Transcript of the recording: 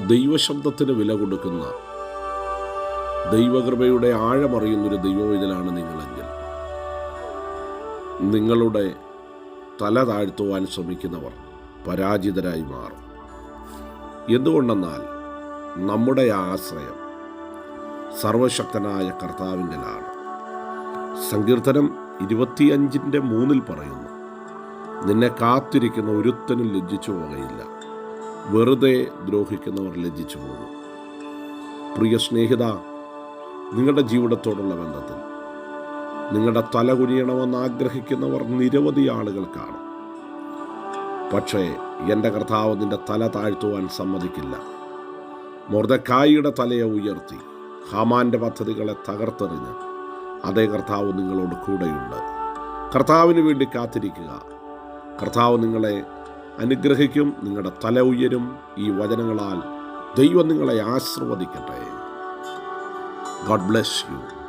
ദൈവശബ്ദത്തിന് വില കൊടുക്കുന്ന ദൈവകൃപയുടെ ആഴമറിയുന്നൊരു ദൈവവേദനാണ് നിങ്ങളെങ്കിൽ നിങ്ങളുടെ തല താഴ്ത്തുവാൻ ശ്രമിക്കുന്നവർ പരാജിതരായി മാറും. എന്തുകൊണ്ടെന്നാൽ നമ്മുടെ ആശ്രയം സർവശക്തനായ കർത്താവിന്റെലാണ് സങ്കീർത്തനം ഇരുപത്തിയഞ്ചിന്റെ മൂന്നിൽ പറയുന്നു നിന്നെ കാത്തിരിക്കുന്ന ഒരുത്തനും ലജ്ജിച്ചു പോകയില്ല. വെറുതെ ദ്രോഹിക്കുന്നവർ ലജ്ജിച്ചു പോകും. പ്രിയ സ്നേഹിത നിങ്ങളുടെ ജീവിതത്തോടുള്ള ബന്ധത്തിൽ നിങ്ങളുടെ തല കുനിയണമെന്ന് ആഗ്രഹിക്കുന്നവർ നിരവധി ആളുകൾ കാണും. പക്ഷേ എന്റെ കർത്താവ് നിന്റെ തല താഴ്ത്തുവാൻ സമ്മതിക്കില്ല. മൊർദക്കായിയുടെ തലയെ ഉയർത്തി ഹാമാന്റെ പദ്ധതികളെ തകർത്തെറിഞ്ഞ് അതേ കർത്താവ് നിങ്ങളോട് കൂടെയുണ്ട്. കർത്താവിന് വേണ്ടി കാത്തിരിക്കുക. കർത്താവ് നിങ്ങളെ അനുഗ്രഹിക്കും നിങ്ങളുടെ തല ഉയരും. ഈ വചനങ്ങളാൽ ദൈവം നിങ്ങളെ ആശീർവദിക്കട്ടെ. God bless you